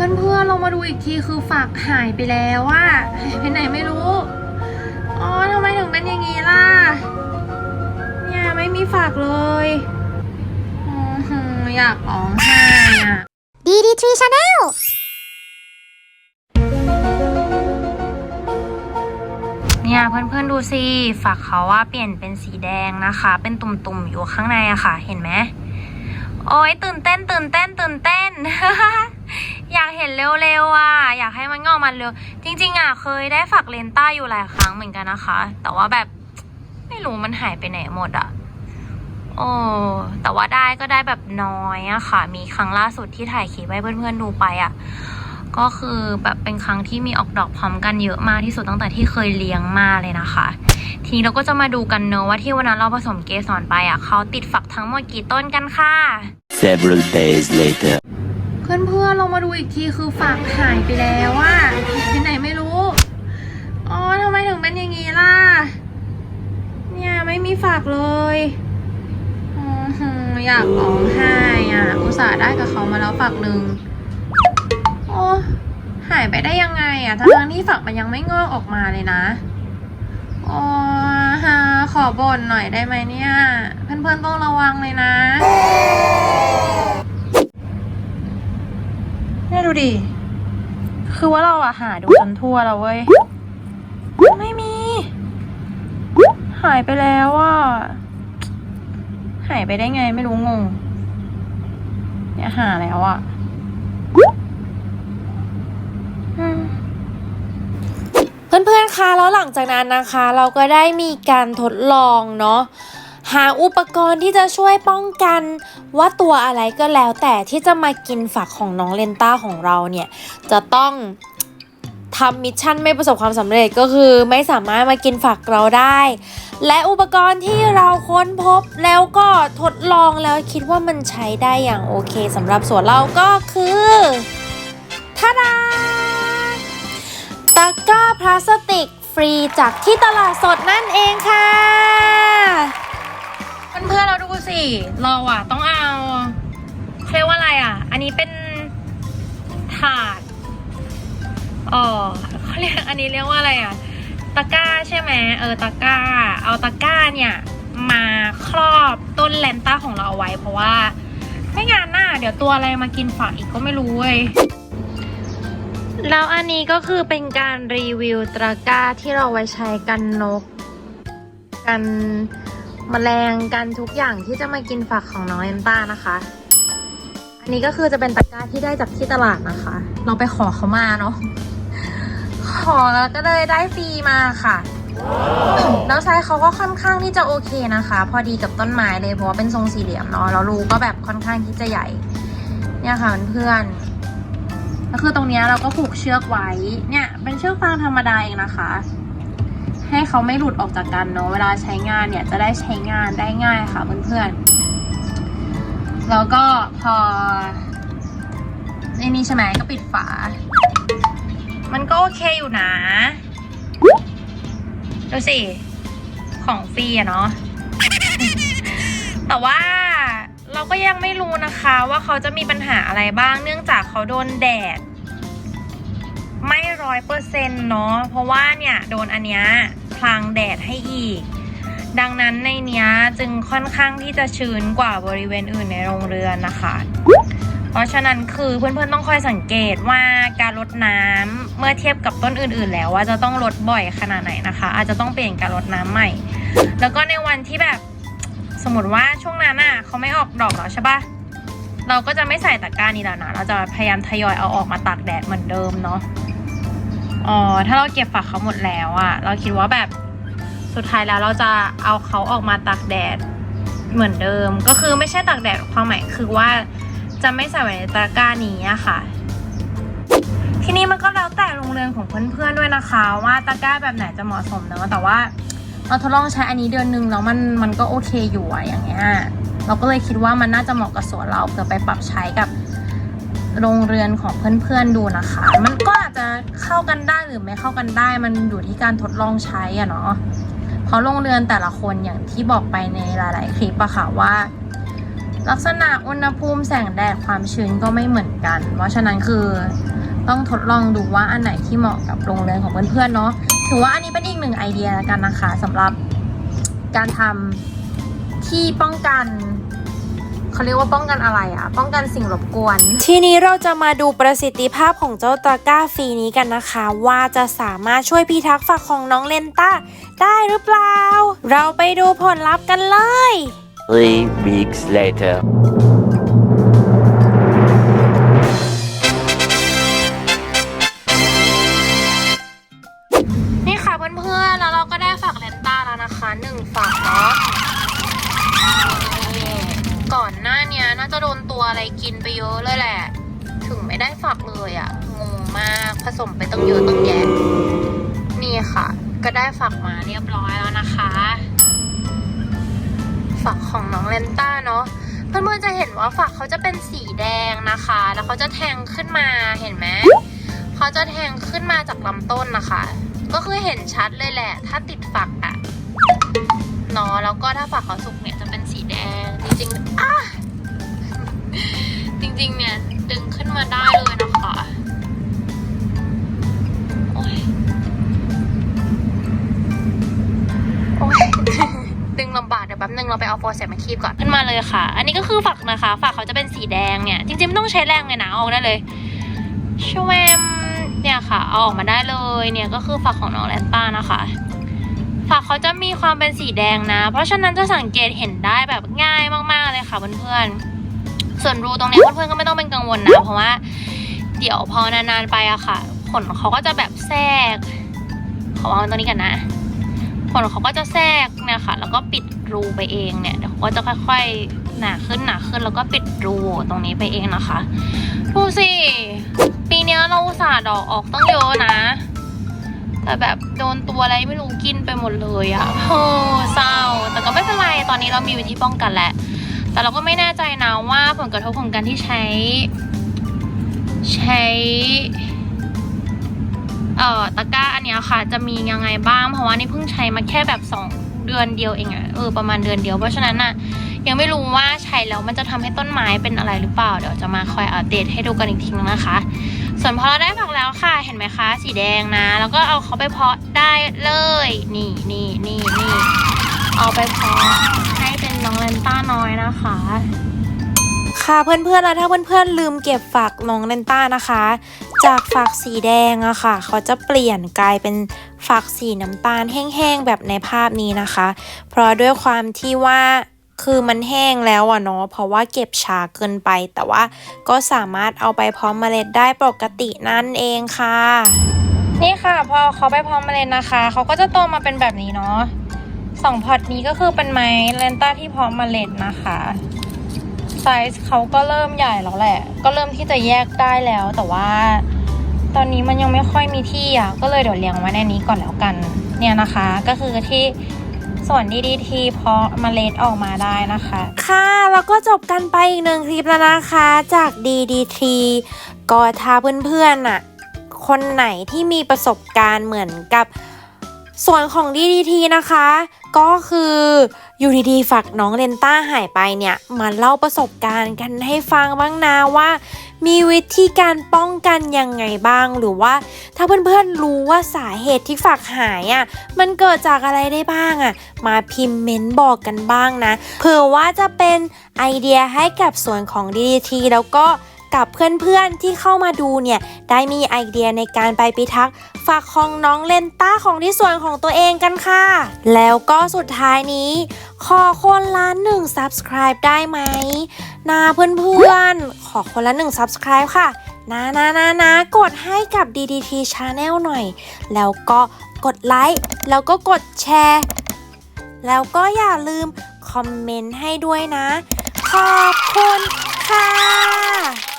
พื่อนๆเรามาดูอีกทีคือฝักหายไปแล้วอะหายไปไหนไม่รู้อ๋อทำไมถึงเป็นอย่างนี้ล่ะ เนี่ยไม่มีฝักเลยอือหืออยากร้องไห้อะ DD3 Channel เนี่ยเพื่อนๆดูสิฝักเขาว่าเปลี่ยนเป็นสีแดงนะคะ เป็นตุ่มๆอยู่ข้างในอะค่ะ เห็นไหมโอ้ยตื่นเต้นตื่นเต้นตื่นเต้น อยากเห็นเร็วๆอะ อยากให้มันงอกมาเร็ว จริง ๆ อะ เคยได้ฝักเลนต้าอยู่หลายครั้งเหมือนกันนะคะ แต่ว่าแบบไม่รู้มันหายไปไหนหมดอะ โอ้แต่ว่าได้ก็ได้แบบน้อยอะค่ะ มีครั้งล่าสุดที่ถ่ายคลิปให้เพื่อนๆดูไปอะ ก็คือแบบเป็นครั้งที่มีออกดอกพร้อมกันเยอะมากที่สุดตั้งแต่ที่เคยเลี้ยงมาเลยนะคะ ทีนี้เราก็จะมาดูกันเนอะว่าที่วันนั้นเราผสมเกสรไปอะเขาติดฝักทั้งหมดกี่ต้นกันค่ะ Several days later. เพื่อนๆเรามาดูอีกทีคือฝักหายไปแล้วอะไปไหนไม่รู้ อ๋อทำไมถึงเป็นอย่างนี้ล่ะ เนี่ยไม่มีฝักเลยอือหือยากร้องไห้อะ อุตส่าห์ได้กับเขามาแล้วฝักหนึ่งโอ้หายไปได้ยังไงอะทั้งที่ฝักมันยังไม่งอกออกมาเลยนะอ๋อฮะขอบ่นหน่อยได้ไหมเนี่ย เพื่อนๆต้องระวังเลยนะ เนี่ยดูดิ คือว่าเราอะหาดูจนทั่วแล้วเว้ย ไม่มี หายไปแล้วอะหายไปได้ไงไม่รู้งง เนี่ยหาแล้วอะอืมเพื่อนๆคะแล้วหลังจากนั้นนะคะ เราก็ได้มีการทดลองเนาะ หาอุปกรณ์ที่จะช่วยป้องกัน ว่าตัวอะไรก็แล้วแต่ที่จะมากินฝักของน้องเลนต้าของเราเนี่ย จะต้องทำมิชชั่นไม่ประสบความสำเร็จก็คือไม่สามารถมากินฝักเราได้ และอุปกรณ์ที่เราค้นพบแล้วก็ทดลองแล้วคิดว่ามันใช้ได้อย่างโอเคสำหรับสวนเราก็คือทาดาตะกร้าพลาสติกฟรีจากที่ตลาดสดนั่นเองค่ะ เราอะต้องเอาเขาเรียกว่าอะไรอะอันนี้เป็นถาดอ๋อเขาเรียกอันนี้เรียกว่าอะไรอะตะกร้าใช่ไหมเออตะกร้า เอาตะกร้าเนี่ยมาครอบต้นแลนต้าของเราเอาไว้เพราะว่า ไม่งั้นน่ะเดี๋ยวตัวอะไรมากินฝักอีกก็ไม่รู้เว้ยแล้วอันนี้ก็คือเป็นการรีวิวตะกร้าที่เราไว้ใช้กันนก กัน มแมลงกันทุกอย่างที่จะมากินฝักของน้องเอนต้านะคะ อันนี้ก็คือจะเป็นตะกร้าที่ได้จากที่ตลาดนะคะ เราไปขอเขามาเนาะ ขอแล้วก็เลยได้ฟรีมาค่ะ แล้วไซส์เขาก็ค่อนข้างที่จะโอเคนะคะ พอดีกับต้นไม้เลยเพราะว่าเป็นทรงสี่เหลี่ยมเนาะ แล้วรูก็แบบค่อนข้างที่จะใหญ่ เนี่ยค่ะเพื่อนก็คือตรงนี้เราก็ผูกเชือกไว้ เนี่ย เป็นเชือกฟางธรรมดาเองนะคะ ให้เขาไม่หลุดออกจากกันเนาะเวลาใช้งานเนี่ยจะได้ใช้งานได้ง่ายค่ะเพื่อนๆ แล้วก็พอไอ้นี่ใช่ไหมก็ปิดฝา มันก็โอเคอยู่นะ ดูสิ ของฟรีอะเนาะแต่ว่าเราก็ยังไม่รู้นะคะว่าเขาจะมีปัญหาอะไรบ้าง เนื่องจากเขาโดนแดด ไม่ร้อยเปอร์เซ็นต์เนาะเพราะว่าเนี่ย โดนอันเนี้ย พลางแดดให้อีก ดังนั้นในเนี้ยจึงค่อนข้างที่จะชื้นกว่าบริเวณอื่นในโรงเรือนนะคะ เพราะฉะนั้นคือเพื่อนๆต้องคอยสังเกตว่าการรดน้ำเมื่อเทียบกับต้นอื่น ๆ แล้วว่าจะต้องรดบ่อยขนาดไหนนะคะ อาจจะต้องเปลี่ยนการรดน้ำใหม่ แล้วก็ในวันที่แบบสมมติว่าช่วงนั้นอะเขาไม่ออกดอกแล้วใช่ปะเราก็จะไม่ใส่ตะกร้านี้แล้วนะ เราจะพยายามทยอยเอาออกมาตากแดดเหมือนเดิมเนาะ อ๋อ ถ้าเราเก็บฝักเขาหมดแล้วอะเราคิดว่าแบบสุดท้ายแล้วเราจะเอาเขาออกมาตากแดดเหมือนเดิม ก็คือไม่ใช่ตากแดดความหมายคือว่าจะไม่ใส่ไว้ในตะกร้านี้อะค่ะ ทีนี้มันก็แล้วแต่โรงเรือนของเพื่อนๆด้วยนะคะ ว่าตะกร้าแบบไหนจะเหมาะสมเนอะแต่ว่าเราทดลองใช้อันนี้เดือนหนึงแล้วมันมันก็โอเคอยู่อะอย่างเงี้ยเราก็เลยคิดว่ามันน่าจะเหมาะกับสวนเราเผื่อไปปรับใช้กับ โรงเรือนของเพื่อนๆดูนะคะ มันก็อาจจะเข้ากันได้หรือไม่เข้ากันได้ มันอยู่ที่การทดลองใช้อะเนาะเพราะโรงเรือนแต่ละคนอย่างที่บอกไปในหลาย ๆ คลิปอะค่ะว่าลักษณะอุณหภูมิแสงแดดความชื้นก็ไม่เหมือนกัน เพราะฉะนั้นคือต้องทดลองดูว่าอันไหนที่เหมาะกับโรงเรือนของเพื่อนๆเนาะถือว่าอันนี้เป็นอีกหนึ่งไอเดียแล้วกันนะคะสำหรับการทำที่ป้องกัน เขาเรียกว่าป้องกันอะไรอะป้องกันสิ่งรบกวน ทีนี้เราจะมาดูประสิทธิภาพของเจ้าตะกร้าฟรีนี้กันนะคะ ว่าจะสามารถช่วยพิทักษ์ฝักของน้องเลนต้าได้หรือเปล่า เราไปดูผลลัพธ์กันเลย Three weeks later. อะไรกินไปเยอะเลยแหละ ถึงไม่ได้ฝักเลยอะ่ะงงมากผสมไปต้องเยอะต้องแยะนี่ค่ะ ก็ได้ฝักมาเรียบร้อยแล้วนะคะ ฝักของน้องเลนต้าเนาะเพื่อนๆจะเห็นว่าฝักเขาจะเป็นสีแดงนะคะ แล้วเขาจะแทงขึ้นมาเห็นไหมเขาจะแทงขึ้นมาจากลำต้นนะคะ ก็คือเห็นชัดเลยแหละ ถ้าติดฝักอะเนาะแล้วก็ถ้าฝักเขาสุกเนี่ยจะเป็นสีแดงจริงๆอะ จริงๆ เนี่ย ดึงขึ้นมาได้เลยนะคะโอ้ยโอ้ยดึงลำบากเดี๋ยวแป๊บนึงเราไปเอาโฟร์เซตมาคีบก่อนขึ้นมาเลยค่ะ อันนี้ก็คือฝักนะคะ ฝักเขาจะเป็นสีแดงเนี่ย จริงๆไม่ต้องใช้แรงเลยนะเอาอกได้เลยช่วมเนี่ยค่ะเอาออกมาได้เลยเนี่ยก็คือฝักของน้องแลนต้านะคะฝักเขาจะมีความเป็นสีแดงนะ เพราะฉะนั้นจะสังเกตเห็นได้แบบง่ายมากๆเลยค่ะเพื่อนๆ ส่วนรูตรงเนี้ยเพื่อนๆก็ไม่ต้องเป็นกังวลนะเพราะว่า เดี๋ยวพอนานๆไปอะค่ะ ขนเขาก็จะแบบแทรกขอวางตรงนี้กันนะขนเขาก็จะแทรกเนี่ยค่ะ แล้วก็ปิดรูไปเองเนี่ยเดี๋ยวเขาก็จะค่อยๆหนาขึ้นหนาขึ้นแล้วก็ปิดรูตรงนี้ไปเองนะคะดูสิปีนี้เราอุตส่าห์ดอกออกต้องเยอะนะ แต่แบบโดนตัวอะไรไม่รู้กินไปหมดเลยอะโอ้เศร้า แต่ก็ไม่เป็นไรตอนนี้เรามีวิธีป้องกันแล้ว แต่เราก็ไม่แน่ใจนะว่าผลกระทบของการที่ใช้ ใช้เอ่อตะกร้าอันเนี้ยค่ะ จะมียังไงบ้างเพราะว่านี่เพิ่งใช้มาแค่แบบสองเดือนเดียวเองอะเออประมาณเดือนเดียวเพราะฉะนั้นอะยังไม่รู้ว่าใช้แล้วมันจะทำให้ต้นไม้เป็นอะไรหรือเปล่าเดี๋ยวจะมาคอยอัปเดตให้ดูกันอีกทีนึงนะคะ ส่วนพอเราได้ผักแล้วค่ะเห็นไหมคะ สีแดงนะ แล้วก็เอาเขาไปเพาะได้เลย นี่นี่นี่นี่เอาไปเพาะ นน้องเลนต้าน้อยนะคะ ค่ะเพื่อนๆแล้วถ้าเพื่อนๆลืมเก็บฝักน้องเลนต้านะคะ จากฝักสีแดงอะค่ะ เขาจะเปลี่ยนกลายเป็นฝักสีน้ำตาลแห้งๆแบบในภาพนี้นะคะ เพราะด้วยความที่ว่าคือมันแห้งแล้วอะเนาะเพราะว่าเก็บช้าเกินไป แต่ว่าก็สามารถเอาไปเพาะเมล็ดได้ปกตินั่นเองค่ะ นี่ค่ะพอเขาไปเพาะเมล็ดนะคะ เขาก็จะโตมาเป็นแบบนี้เนาะ สองพอตนี้ก็คือเป็นไม้เลนต้าที่พาะเมล็ดนะคะไซส์เขาก็เริ่มใหญ่แล้วแหละ ก็เริ่มที่จะแยกได้แล้ว แต่ว่า ตอนนี้มันยังไม่ค่อยมีที่อะก็เลยเดี๋ยวเลี้ยงไว้ในนี้ก่อนแล้วกัน เนี่ยนะคะ ก็คือที่ส่วนดีดีทีเพาะเมล็ดออกมาได้นะคะ ค่ะแล้วก็จบกันไปอีกหนึ่งคลิปแล้วนะคะจาก DDT ก็ถ้าเพื่อนๆน่ะคนไหนที่มีประสบการณ์เหมือนกับ ส่วนของ DDT นะคะ ก็คืออยู่ดีๆฝักน้องเลนต้าหายไปเนี่ยมาเล่าประสบการณ์กันให้ฟังบ้างนะว่า มีวิธีการป้องกันยังไงบ้างหรือว่า ถ้าเพื่อนๆรู้ว่าสาเหตุที่ฝักหายอะมันเกิดจากอะไรได้บ้างอะ มาพิมพ์เม้นต์บอกกันบ้างนะเผื่อว่าจะเป็นไอเดียให้กับส่วนของ DDT แล้วก็กับเพื่อนๆที่เข้ามาดูเนี่ย ได้มีไอเดียในการไปพิทักษ์ ฝากของน้องเลนต้าของที่ส่วนของตัวเองกันค่ะ แล้วก็สุดท้ายนี้ ขอคนละหนึ่ง subscribe ได้ไหมนาเพื่อนๆ ขอคนละหนึ่ง subscribe ค่ะนะนะนะนะกดให้กับ DDT Channel หน่อย แล้วก็กดไลค์แล้วก็กดแชร์ แล้วก็อย่าลืมคอมเมนต์ให้ด้วยนะ ขอบคุณค่ะ